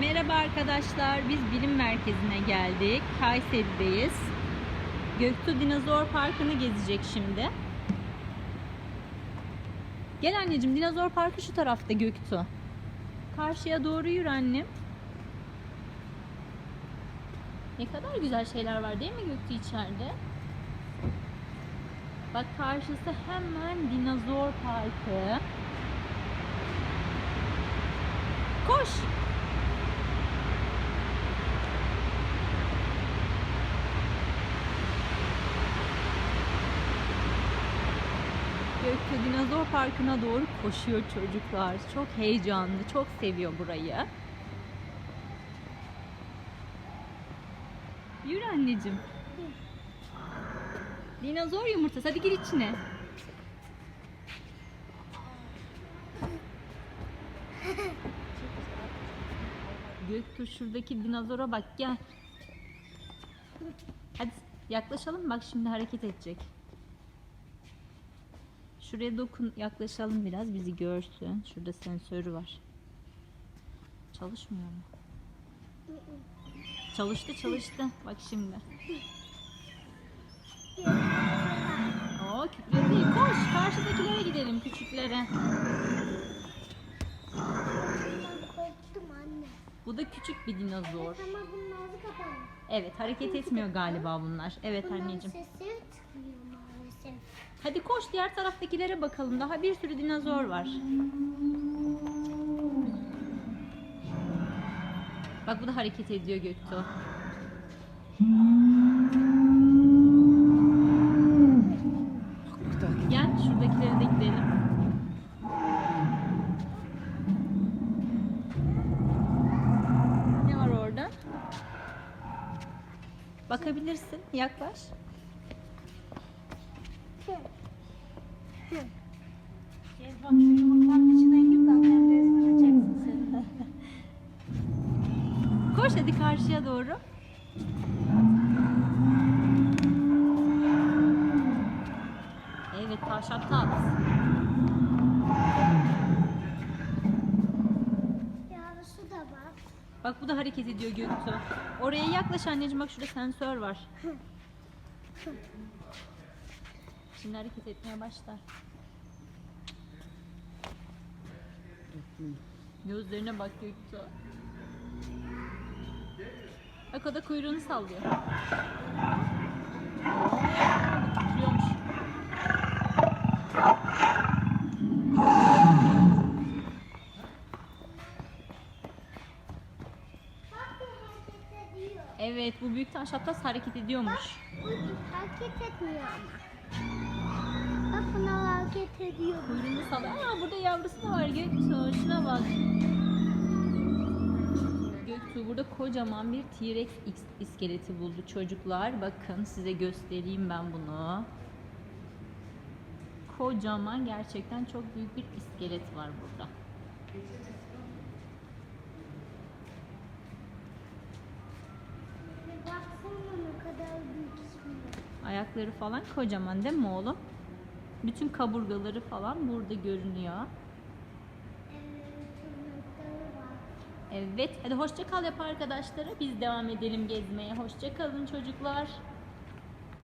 Merhaba arkadaşlar. Biz bilim merkezine geldik. Kayseri'deyiz. Göktuğ Dinozor Parkı'nı gezecek şimdi. Gel anneciğim Dinozor Parkı şu tarafta Göktuğ. Karşıya doğru yürü annem. Ne kadar güzel şeyler var değil mi Göktuğ içeride? Bak karşısı hemen Dinozor Parkı. Koş. Göktuğ Dinozor Parkı'na doğru koşuyor çocuklar. Çok heyecanlı, çok seviyor burayı. Yürü anneciğim. Dinozor yumurtası. Hadi gir içine. Göktuğ şuradaki dinozora bak gel. Hadi yaklaşalım bak şimdi hareket edecek. Şuraya dokun yaklaşalım biraz bizi görsün. Şurada sensörü var. Çalışmıyor mu? Çalıştı çalıştı. Bak şimdi. Oo kükredi. Koş karşıdakilere gidelim küçüklere. Bu da küçük bir dinozor. Ama bunun ağzı kapalı. Evet hareket etmiyor galiba bunlar. Evet anneciğim. sesi. Hadi koş diğer taraftakilere bakalım. Daha bir sürü dinozor var. Bak bu da hareket ediyor Göktuğ. Gel şuradakilere de gidelim. Ne var orada? Bakabilirsin. Yaklaş. Bak şu yumurtanın içine gir de resmini çeksin seninle. Koş hadi karşıya doğru. Evet tavşan at. Yavrusu da var. Bak bu da hareket ediyor Göktuğ. Oraya yaklaş anneciğim bak şurada sensör var. Şimdi hareket etmeye başlar. Gözlerine bak Göktuğ. Bak o da kuyruğunu sallıyor. Ediyor. Evet bu büyük taş atlas hareket ediyormuş. Hareket etmiyor ama. Sallıyor. Aa burada yavrusu da var Göktuğ. Şuna bak. Göktuğ burada kocaman bir T-Rex is- iskeleti buldu çocuklar. Bakın size göstereyim ben bunu. Kocaman gerçekten çok büyük bir iskelet var burada. Ayakları falan kocaman değil mi oğlum? Bütün kaburgaları falan burada görünüyor. Evet, hadi hoşça kal yap arkadaşlara. Biz devam edelim gezmeye. Hoşça kalın çocuklar.